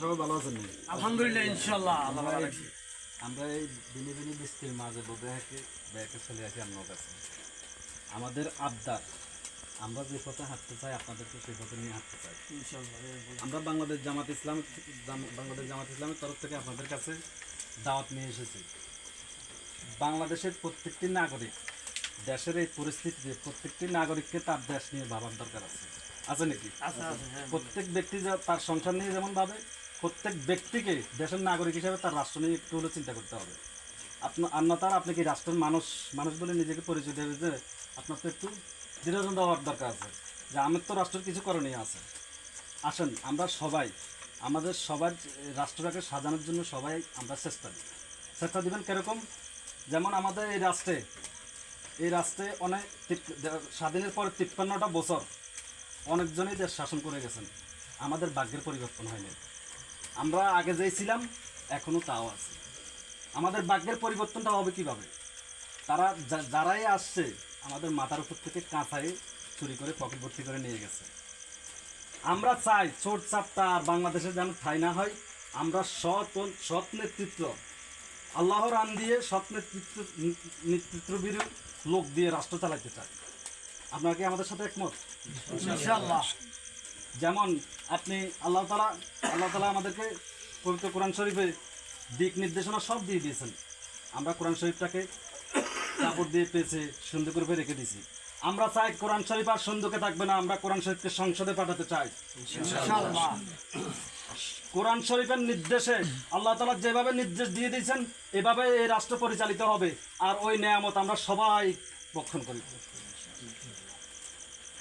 সবাই ভালো আছেন আলহামদুলিল্লাহ ইনশাল্লাহ আল্লাহ ভালো এই- আমরা এই দিনে দিনে বৃষ্টির মাঝে বোধ থেকে ব্যাকে চলে আসি আপনার কাছে। আমাদের আবদার আমরা যে পথে হাঁটতে চাই আপনাদেরকে সেই পথে নিয়ে হাঁটতে চাই। আমরা বাংলাদেশ জামাত ইসলাম বাংলাদেশ জামাত ইসলামের তরফ থেকে আপনাদের কাছে দাওয়াত নিয়ে এসেছি। বাংলাদেশের প্রত্যেকটি নাগরিক দেশের এই পরিস্থিতিতে প্রত্যেকটি নাগরিককে তার দেশ নিয়ে ভাবার দরকার আছে। আছে নাকি? হ্যাঁ প্রত্যেক ব্যক্তি যা- তার সংসার নিয়ে যেমন ভাবে প্রত্যেক ব্যক্তিকে দেশের নাগরিক হিসাবে তার রাষ্ট্র নিয়ে একটু হলেও চিন্তা করতে হবে। আপনার অন্যতার আপনি কি রাষ্ট্রের মানুষ মানুষ বলে নিজেকে পরিচয় দেবে যে আপনার তো একটু দৃঢ়জন হওয়ার দরকার আছে, যে আমার তো রাষ্ট্রের কিছু করণীয় আছে। আসেন, আমরা সবাই, আমাদের সবার রাষ্ট্রটাকে সাজানোর জন্য সবাই আমরা চেষ্টা দিই চেষ্টা দিবেন কীরকম? যেমন আমাদের এই রাষ্ট্রে এই রাষ্ট্রে অনেক স্বাধীনের পরে তিপ্পান্নটা বছর অনেকজনই দেশ শাসন করে গেছেন। আমাদের ভাগ্যের পরিবর্তন হয়নি। আমরা আগে যেই ছিলাম এখনও তাও আছে। আমাদের ভাগ্যের পরিবর্তনটা হবে কীভাবে? তারা যারাই আসছে আমাদের মাথার উপর থেকে কাঁথায় চুরি করে পকেট ভর্তি করে নিয়ে গেছে। আমরা চাই ছোট চাপটা আর বাংলাদেশে যেন ঠাই না হয়। আমরা সৎ সৎ নেতৃত্ব। আল্লাহর আন দিয়ে সৎ নেতৃত্ব নেতৃত্ববিরু লোক দিয়ে রাষ্ট্র চালাইতে চাই। আপনারা কি আমাদের সাথে একমত? ইনশাল্লাহ যেমন আপনি আল্লাহ তালা আল্লাহ তালা আমাদেরকে পবিত্র কোরআন শরীফে দিক নির্দেশনা সব দিয়ে দিয়েছেন। আমরা কোরআন শরীফটাকে কাপড় দিয়ে পেঁচে সুন্দর করে রেখে দিয়েছি। আমরা চাই কোরআন শরীফ আর সুন্দরকে থাকবে না আমরা কোরআন শরীফকে সংসদে পাঠাতে চাই। কোরআন শরীফের নির্দেশে আল্লাহ তালা যেভাবে নির্দেশ দিয়ে দিয়েছেন এভাবে এই রাষ্ট্র পরিচালিত হবে। আর ওই নিয়ামত আমরা সবাই বক্ষণ করি।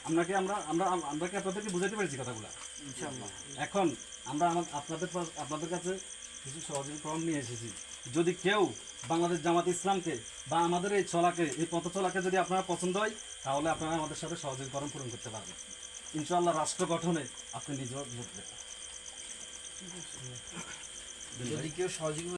আমরা কি আমরা আমরা আমরা কি আপনাদেরকে বুঝাতে পেরেছি কথাগুলো। ইনশাল্লাহ এখন আমরা আমা- আপনাদের আপনাদের কাছে কিছু সহযোগী সহযোগীকরণ নিয়ে এসেছি। যদি কেউ বাংলাদেশ জামাত ইসলামকে বা আমাদের এই চলাকে এই পথ চলাকে যদি আপনারা পছন্দ হয় তাহলে আপনারা আমাদের সাথে সহযোগীকরণ পূরণ করতে পারবেন। ইনশাআল্লাহ রাষ্ট্র গঠনে আপনি নিজেও যোগ দেবেন যদি কেউ সহযোগী